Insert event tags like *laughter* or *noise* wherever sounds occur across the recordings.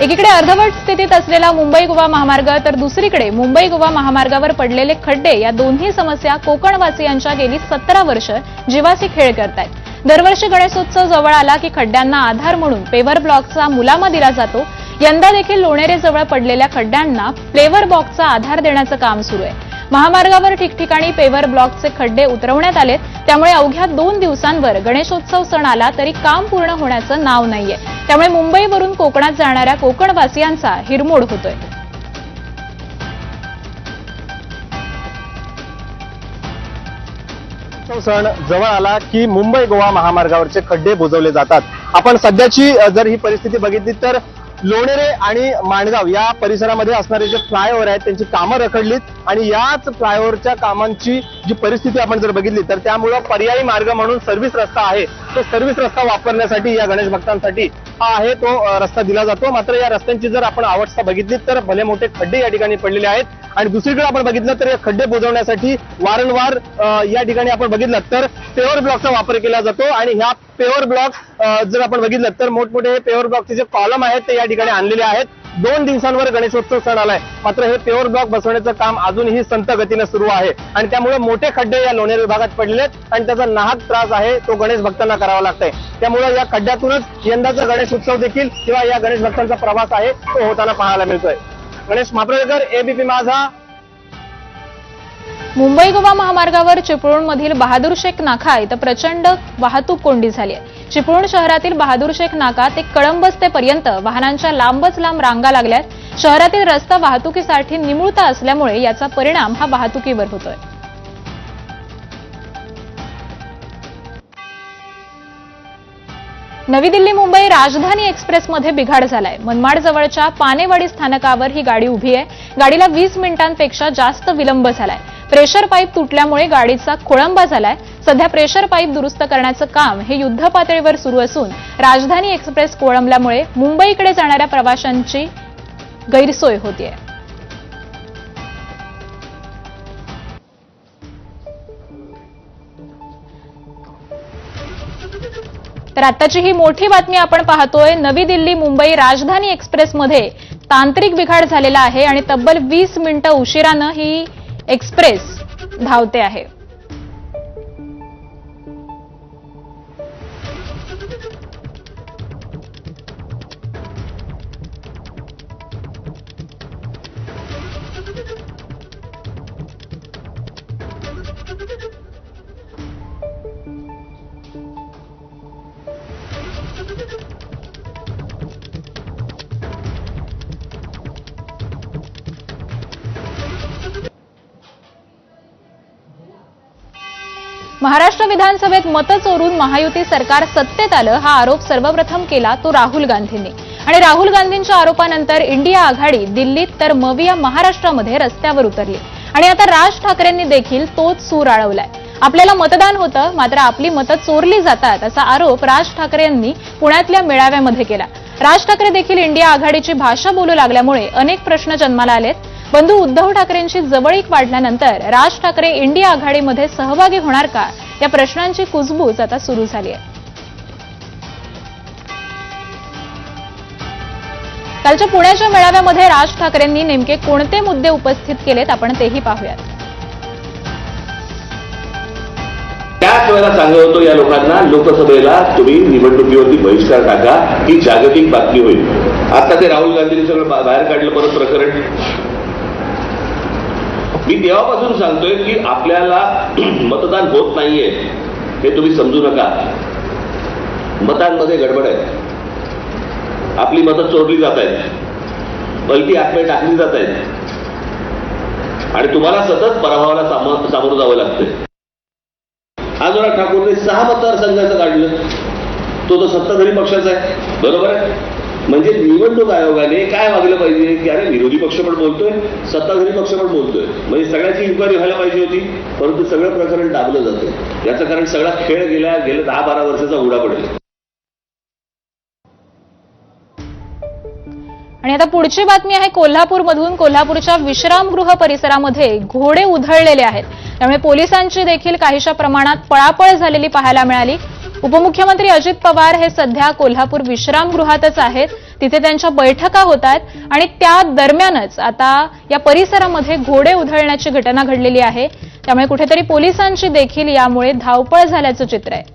एकीकडे अर्धवट स्थितीत असलेला मुंबई गोवा महामार्ग तर दुसरीकडे मुंबई गोवा महामार्गावर पडलेले खड्डे या दोन्ही समस्या कोकणवासियांच्या गेली सतरा वर्ष जीवाशी खेळ करतायत. दरवर्षी गणेशोत्सव जवळ आला की खड्ड्यांना आधार म्हणून पेव्हर ब्लॉकचा मुलामा दिला जातो. यंदा देखील लोणेरेजवळ पडलेल्या खड्ड्यांना फ्लेवर ब्लॉकचा आधार देण्याचं काम सुरू आहे. महामार्गावर ठिकठिकाणी पेवर ब्लॉकचे खड्डे उतरवण्यात आलेत. त्यामुळे अवघ्या दोन दिवसांवर गणेशोत्सव सण आला तरी काम पूर्ण होण्याचं नाव नाहीये. त्यामुळे मुंबईवरून कोकणात जाणाऱ्या कोकणवासियांचा हिरमोड होतोय. सण जवळ आला की मुंबई गोवा महामार्गावरचे खड्डे बुजवले जातात. आपण सध्याची जर ही परिस्थिती बघितली तर लोणेरे आणि माणगाव या परिसरामध्ये असणारे जे फ्लायओव्हर आहेत त्यांची कामं रखडलीत आणि याच फ्लायओव्हरच्या कामांची जी परिस्थिती आपण जर बघितली तर त्यामुळं पर्यायी मार्ग म्हणून सर्व्हिस रस्ता आहे. तो सर्व्हिस रस्ता वापरण्यासाठी या गणेश भक्तांसाठी हा आहे तो रस्ता दिला जातो. मात्र या रस्त्यांची जर आपण अवस्था बघितली तर भले मोठे खड्डे या ठिकाणी पडलेले आहेत. आणि दुसरीकडे आपण बघितलं तर या खड्डे बुजवण्यासाठी वारंवार या ठिकाणी आपण बघितलं तर पेवर ब्लॉकचा वापर केला जातो आणि ह्या पेवर ब्लॉक जर आपण बघितलं तर मोठमोठे पेवर ब्लॉकचे जे कॉलम आहेत ते या ठिकाणी आणलेले आहेत. दोन दिवसांवर गणेशोत्सव सण आलाय. मात्र हे पेवर ब्लॉक बसवण्याचं काम अजूनही संत गतीनं सुरू आहे. आणि त्यामुळे मोठे खड्डे या लोणेर विभागात पडलेले आहेत आणि त्याचा नाहक त्रास आहे तो गणेश भक्तांना करावा लागतोय. त्यामुळे या खड्ड्यातूनच यंदाचा गणेश उत्सव देखील किंवा या गणेश भक्तांचा प्रवास आहे तो होताना पाहायला मिळतोय. गणेश मापरेकर एबीपी माझा. मुंबई गोवा महामार्गावर चिपळूण मधील बहादूर शेख नाका इथं प्रचंड वाहतूक कोंडी झाली आहे. चिपळूण शहरातील बहादूर शेख नाका ते कळंबस्तेपर्यंत वाहनांच्या लांबच लांब रांगा लागल्यात शहरातील रस्ता वाहतुकीसाठी निमुळता असल्यामुळे याचा परिणाम हा वाहतुकीवर होतोय. नवी दिल्ली मुंबई राजधानी एक्सप्रेसमध्ये बिघाड झालाय. मनमाड जवळच्या पानेवाडी स्थानकावर ही गाडी उभी आहे. गाडीला वीस मिनिटांपेक्षा जास्त विलंब झालाय. प्रेशर पाईप तुटल्यामुळे गाडीचा खोळंबा झालाय. सध्या प्रेशर पाईप दुरुस्त करण्याचं काम हे युद्ध पातळीवर सुरू असून राजधानी एक्सप्रेस कोळंबल्यामुळे मुंबईकडे जाणाऱ्या प्रवाशांची गैरसोय होतीये. तर आताची ही मोठी बातमी आपण पाहतोय. नवी दिल्ली मुंबई राजधानी एक्सप्रेसमध्ये तांत्रिक बिघाड झालेला आहे आणि तब्बल वीस मिनिटं उशिरानं ही एक्सप्रेस धावते आहे. महाराष्ट्र विधानसभेत मतं चोरून महायुती सरकार सत्तेत आलं हा आरोप सर्वप्रथम केला तो राहुल गांधींनी. आणि राहुल गांधींच्या आरोपानंतर इंडिया आघाडी दिल्लीत तर मविया महाराष्ट्रामध्ये रस्त्यावर उतरली. आणि आता राज ठाकरेंनी देखील तोच सूर आळवलाय. आपल्याला मतदान होतं मात्र आपली मतं चोरली जातात असा आरोप राज ठाकरे यांनी पुण्यातल्या मेळाव्यामध्ये केला. राज ठाकरे देखील इंडिया आघाडीची भाषा बोलू लागल्यामुळे अनेक प्रश्न जन्माला आलेत. बंधू उद्धव ठाकरेंची जवळीक वाढल्यानंतर राज ठाकरे इंडिया आघाडीमध्ये सहभागी होणार का? या प्रश्नांची कुजबूज आता सुरू झाली आहे. कालच्या पुण्याच्या मेळाव्यामध्ये राज ठाकरेंनी नेमके कोणते मुद्दे उपस्थित केलेत आपण तेही पाहूयात. त्याच वेळेला सांगत होतो या लोकांना लोकसभेला तुम्ही निवडणुकीवरती बहिष्कार टाका ही जागतिक बातमी होईल. आता ते राहुल गांधींनी सगळं बाहेर काढलं परत प्रकरण. मी तेव्हापासून सांगतोय की आपल्याला *clears throat* मतदान होत नाहीये हे तुम्ही समजू नका. मतांमध्ये गडबड आहे. आपली मतं चोरली जात आहेत. पलटी आत्मे टाकली जात आहेत. आणि तुम्हाला सतत पराभवाला सामोरं जावं लागतंय. आजोरा ठाकूरने सहा मतदारसंघाचं काढलं. तो तो सत्ताधारी पक्षाचा आहे. बरोबर आहे? म्हणजे निवडणूक आयोगाने काय वागलं पाहिजे? की अरे विरोधी पक्ष पण बोलतोय सत्ताधारी पक्ष पण बोलतोय. म्हणजे सगळ्याची इन्क्वायरी व्हायला पाहिजे होती परंतु सगळं प्रकरण दाबलं जातं. याचं कारण सगळा खेळ गेला गेल्या दहा बारा वर्षाचा उडा पडेल आणि आता पुढची बातमी आहे कोल्हापूरमधून कोल्हापूरच्या विश्रामगृह परिसरामध्ये घोडे उधळलेले आहेत. त्यामुळे पोलिसांची देखील काहीशा प्रमाणात पळापळ झालेली पाहायला मिळाली. उपमुख्यमंत्री अजित पवार हे सध्या कोल्हापूर विश्रामगृहातच आहेत. तिथे त्यांच्या बैठका होत आहेत आणि त्या दरम्यानच आता या परिसरामध्ये घोडे उधळण्याची घटना घडलेली आहे. त्यामुळे कुठेतरी पोलिसांची देखील यामुळे धावपळ झाल्याचं चित्र आहे.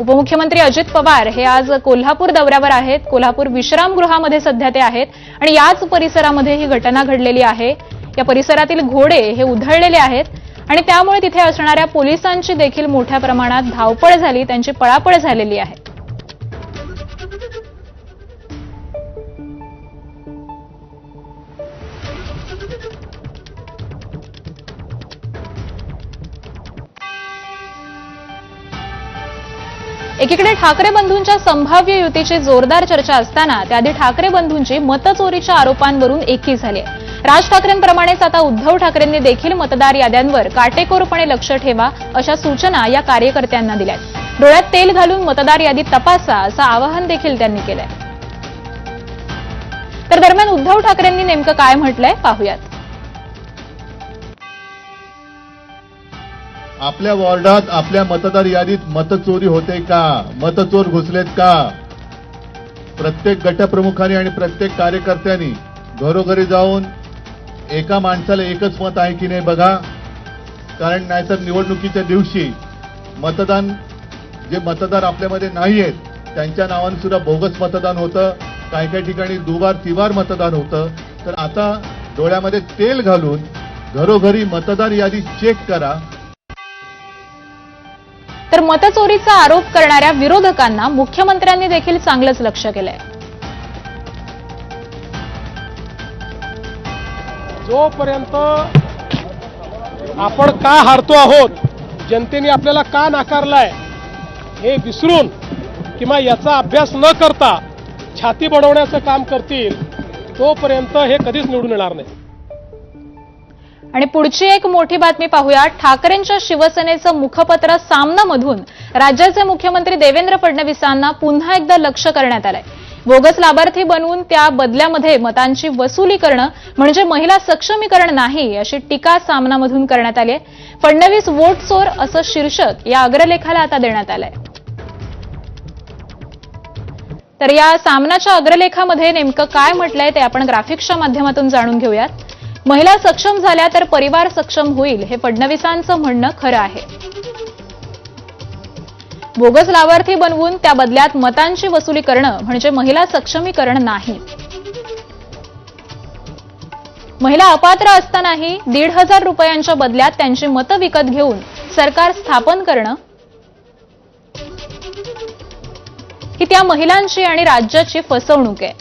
उपमुख्यमंत्री अजित पवार हे आज कोल्हापूर दौऱ्यावर आहेत. कोल्हापूर विश्रामगृहामध्ये सध्या ते आहेत आणि याच परिसरामध्ये ही घटना घडलेली आहे. या परिसरातील घोडे हे उधळलेले आहेत. आणि त्यामुळे तिथे असणाऱ्या पोलिसांची देखील मोठ्या प्रमाणात धावपळ झाली त्यांची पळापळ झालेली आहे. एकीकडे ठाकरे बंधूंच्या संभाव्य युतीची जोरदार चर्चा असताना त्याआधी ठाकरे बंधूंची मतचोरीच्या आरोपांवरून एकी झाली आहे. राज ठाकरेंप्रमाणेच आता उद्धव ठाकरेंनी देखील मतदार याद्यांवर काटेकोरपणे लक्ष ठेवा अशा सूचना या कार्यकर्त्यांना दिल्यात. डोळ्यात तेल घालून मतदार यादी तपासा असं आवाहन देखील त्यांनी केलंय. तर दरम्यान उद्धव ठाकरेंनी नेमकं काय म्हटलंय पाहूयात. आपल्या वॉर्डात आपल्या मतदार यादीत मतचोरी होते का? मतचोर घुसलेत का? प्रत्येक गटप्रमुखांनी आणि प्रत्येक कार्यकर्त्यांनी घरोघरी जाऊन एका माणसाला एकच मत आहे की नाही बघा. कारण नाहीतर निवडणुकीच्या दिवशी मतदान जे मतदार आपल्यामध्ये नाही आहेत त्यांच्या नावाने सुद्धा बोगस मतदान होतं. काही काही ठिकाणी दुबार तिबार मतदान होतं. तर आता डोळ्यामध्ये तेल घालून घरोघरी मतदार यादी चेक करा. तर मतचोरीचा आरोप करणाऱ्या विरोधकांना मुख्यमंत्र्यांनी देखील चांगलंच लक्ष केलंय. जोपर्यंत आपण का हारतो आहोत जनतेने आपल्याला का नाकारलाय हे विसरून किंवा याचा अभ्यास न करता छाती बडवण्याचं काम करतील तोपर्यंत हे कधीच निवडून येणार नाही. आणि पुढची एक मोठी बातमी पाहूया. ठाकरेंच्या शिवसेनेचं मुखपत्र सामनामधून राज्याचे मुख्यमंत्री देवेंद्र फडणवीसांना पुन्हा एकदा लक्ष करण्यात आलंय. बोगस लाभार्थी बनवून त्या बदल्यामध्ये मतांची वसुली करणं म्हणजे महिला सक्षमीकरण नाही अशी टीका सामनामधून करण्यात आली आहे. फडणवीस वोट चोर असं शीर्षक या अग्रलेखाला आता देण्यात आलंय. तर या सामनाच्या अग्रलेखामध्ये नेमकं काय म्हटलंय ते आपण ग्राफिक्सच्या माध्यमातून जाणून घेऊयात. महिला सक्षम झाल्या तर परिवार सक्षम होईल हे फडणवीसांचं म्हणणं खरं आहे. बोगस लाभार्थी बनवून त्या बदल्यात मतांची वसुली करणं म्हणजे महिला सक्षमीकरण नाही. महिला अपात्र असतानाही दीड हजार रुपयांच्या बदल्यात त्यांची मतं विकत घेऊन सरकार स्थापन करणं ही त्या महिलांची आणि राज्याची फसवणूक आहे.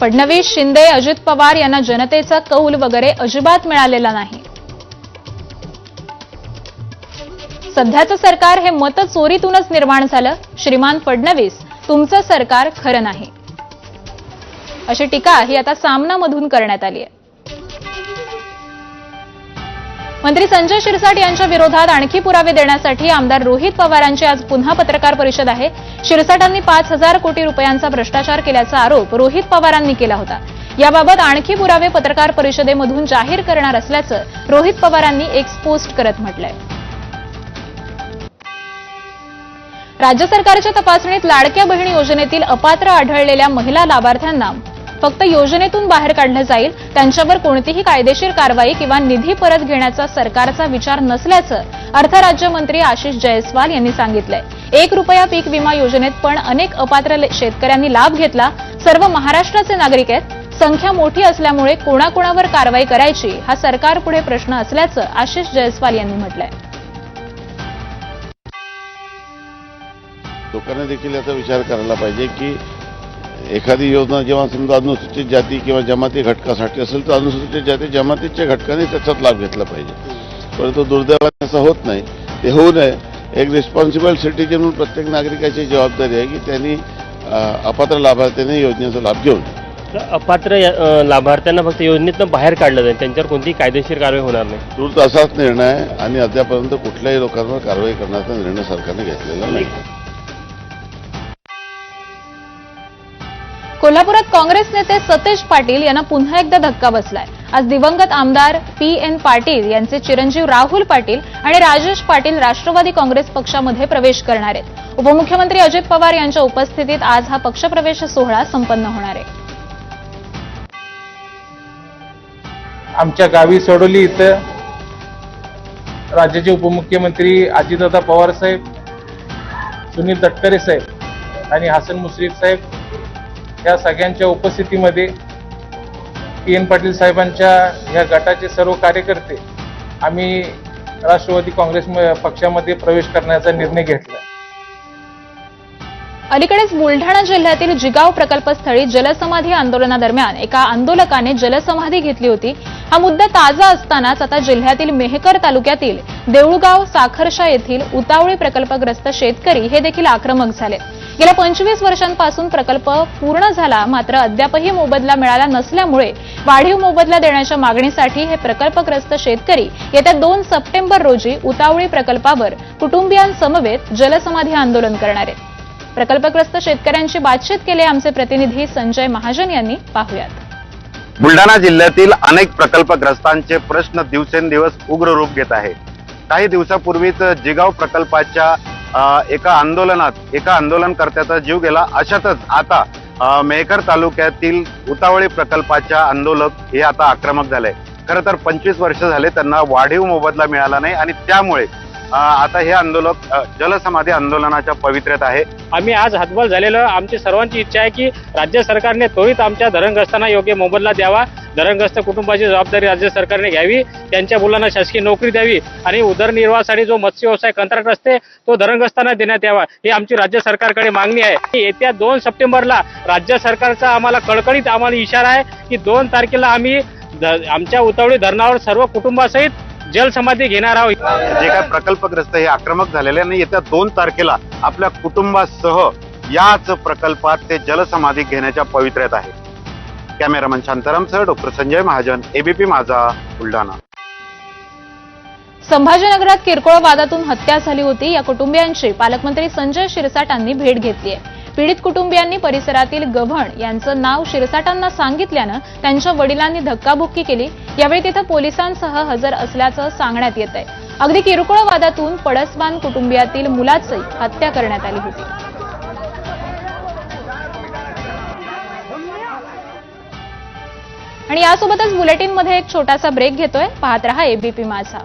फडणवीस शिंदे अजित पवार यांना जनतेचा कौल वगैरे अजिबात मिळालेला नाही. सध्याचं सरकार हे मत चोरीतूनच निर्माण झालं. श्रीमान फडणवीस तुमचं सरकार खरं नाही. अशी टीका ही आता सामनामधून करण्यात आली आहे. मंत्री संजय शिरसाट यांच्या विरोधात आणखी पुरावे देण्यासाठी आमदार रोहित पवारांची आज पुन्हा पत्रकार परिषद आहे. शिरसाटांनी पाच हजार कोटी रुपयांचा भ्रष्टाचार केल्याचा आरोप रोहित पवारांनी केला होता. याबाबत आणखी पुरावे पत्रकार परिषदेमधून जाहीर करणार असल्याचं रोहित पवारांनी एक पोस्ट करत म्हटलंय. राज्य सरकारच्या तपासणीत लाडक्या बहिणी योजनेतील अपात्र आढळलेल्या महिला लाभार्थ्यांना फक्त योजनेतून बाहेर काढलं जाईल त्यांच्यावर कोणतीही कायदेशीर कारवाई किंवा निधी परत घेण्याचा सरकारचा विचार नसल्याचं अर्थ राज्यमंत्री आशिष जयस्वाल यांनी सांगितलंय. एक रुपया पीक विमा योजनेत पण अनेक अपात्र शेतकऱ्यांनी लाभ घेतला. सर्व महाराष्ट्राचे नागरिक आहेत. संख्या मोठी असल्यामुळे कोणाकोणावर कारवाई करायची हा सरकारपुढे प्रश्न असल्याचं आशिष जयस्वाल यांनी म्हटलंय. लोकांनी देखील याचा विचार करायला पाहिजे की एखादी योजना जेव्हा समजा अनुसूचित जाती किंवा जमाती घटकासाठी असेल तर अनुसूचित जाती जमातीच्या घटकाने त्याचाच लाभ घेतला पाहिजे. परंतु दुर्दैवाने असं होत नाही. ते होऊ नये. एक रिस्पॉन्सिबल सिटीजन म्हणून प्रत्येक नागरिकाची जबाबदारी आहे की त्यांनी अपात्र लाभार्थ्याने योजनेचा लाभ घेऊन तर अपात्र लाभार्थ्यांना फक्त योजनेतनं बाहेर काढलं जाईल. त्यांच्यावर कोणतीही कायदेशीर कारवाई होणार नाही. तूर्त असाच निर्णय आहे आणि अद्यापर्यंत कुठल्याही लोकांवर कारवाई करण्याचा निर्णय सरकारने घेतलेला नाही. कोल्हापुरात काँग्रेस नेते सतेज पाटील यांना पुन्हा एकदा धक्का बसलाय. आज दिवंगत आमदार पी एन पाटील यांचे चिरंजीव राहुल पाटील आणि राजेश पाटील राष्ट्रवादी काँग्रेस पक्षामध्ये प्रवेश करणार आहेत. उपमुख्यमंत्री अजित पवार यांच्या उपस्थितीत आज हा पक्षप्रवेश सोहळा संपन्न होणार आहे. आमच्या गावी सोडवली इथं राज्याचे उपमुख्यमंत्री अजितदादा पवार साहेब सुनील तटकरे साहेब आणि हसन मुश्रीफ साहेब या सगळ्यांच्या उपस्थितीमध्ये पी एन पाटील साहेबांच्या या गटाचे सर्व कार्यकर्ते आम्ही राष्ट्रवादी काँग्रेस पक्षामध्ये प्रवेश करण्याचा निर्णय घेतला. अलीकडेच बुलढाणा जिल्ह्यातील जिगाव प्रकल्पस्थळी जलसमाधी आंदोलनादरम्यान एका आंदोलकाने जलसमाधी घेतली होती. हा मुद्दा ताजा असतानाच आता जिल्ह्यातील मेहकर तालुक्यातील देऊळगाव साखरशा येथील उतावळी प्रकल्पग्रस्त शेतकरी हे देखील आक्रमक झाले. गेल्या पंचवीस वर्षांपासून प्रकल्प पूर्ण झाला मात्र अद्यापही मोबदला मिळाला नसल्यामुळे वाढीव मोबदला देण्याच्या मागणीसाठी हे प्रकल्पग्रस्त शेतकरी येत्या दोन सप्टेंबर रोजी उतावळी प्रकल्पावर कुटुंबियांसमवेत जलसमाधी आंदोलन करणार. आहेत प्रकल्पग्रस्त शेतकऱ्यांशी बातचीत केली आमचे प्रतिनिधी संजय महाजन यांनी. पाहुयात. बुलढाणा जिल्ह्यातील अनेक प्रकल्पग्रस्तांचे प्रश्न दिवसेंदिवस उग्र रूप घेत आहे. काही दिवसापूर्वीच जिगाव प्रकल्पाच्या एका आंदोलनात एका आंदोलनकर्त्याचा जीव गेला. अशातच आता मेहकर तालुक्यातील उतावळी प्रकल्पाच्या आंदोलक हे आता आक्रमक झाले. खरं तर पंचवीस वर्ष झाले त्यांना वाढीव मोबदला मिळाला नाही आणि त्यामुळे आता हे आंदोलक जलसमाधी आंदोलनाच्या पवित्र्यात आहे. आम्ही आज हातबल झालेलो आमची सर्वांची इच्छा आहे की राज्य सरकारने त्वरित आमच्या धरणग्रस्तांना योग्य मोबदला द्यावा. धरणग्रस्त कुटुंबाची जबाबदारी राज्य सरकारने घ्यावी. त्यांच्या मुलांना शासकीय नोकरी द्यावी आणि उदरनिर्वाहासाठी जो मत्स्य व्यवसाय कंत्राट असते तो धरणग्रस्तांना देण्यात यावा. ही आमची राज्य सरकारकडे मागणी आहे. येत्या दोन सप्टेंबरला राज्य सरकारचा आम्हाला कळकळीत आम्हाला इशारा आहे की दोन तारखेला आम्ही ध- आमच्या उतावळी धरणावर सर्व कुटुंबासहित जलसमाधी घेणार आहोत. जे काय प्रकल्पग्रस्त हे आक्रमक झालेले आणि येत्या दोन तारखेला आपल्या कुटुंबासह याच प्रकल्पात ते जलसमाधी घेण्याच्या पवित्र्यात आहे. कॅमेरामन शांतारामसह डॉक्टर संजय महाजन एबीपी माझा बुलढाणा. संभाजीनगरात किरकोळ वादातून हत्या झाली होती. या कुटुंबियांची पालकमंत्री संजय शिरसाटांनी भेट घेतली आहे. पीडित कुटुंबियांनी परिसरातील गव्हण यांचं नाव शिरसाटांना सांगितल्यानं त्यांच्या वडिलांनी धक्काबुक्की केली. यावेळी तिथं पोलिसांसह हजर असल्याचं सांगण्यात येत आहे. अगदी किरकोळ वादातून पडसबान कुटुंबियातील मुलाची हत्या करण्यात आली होती. आणि यासोबतच बुलेटिनमध्ये एक छोटासा ब्रेक घेतोय. पाहत रहा एबीपी माझा.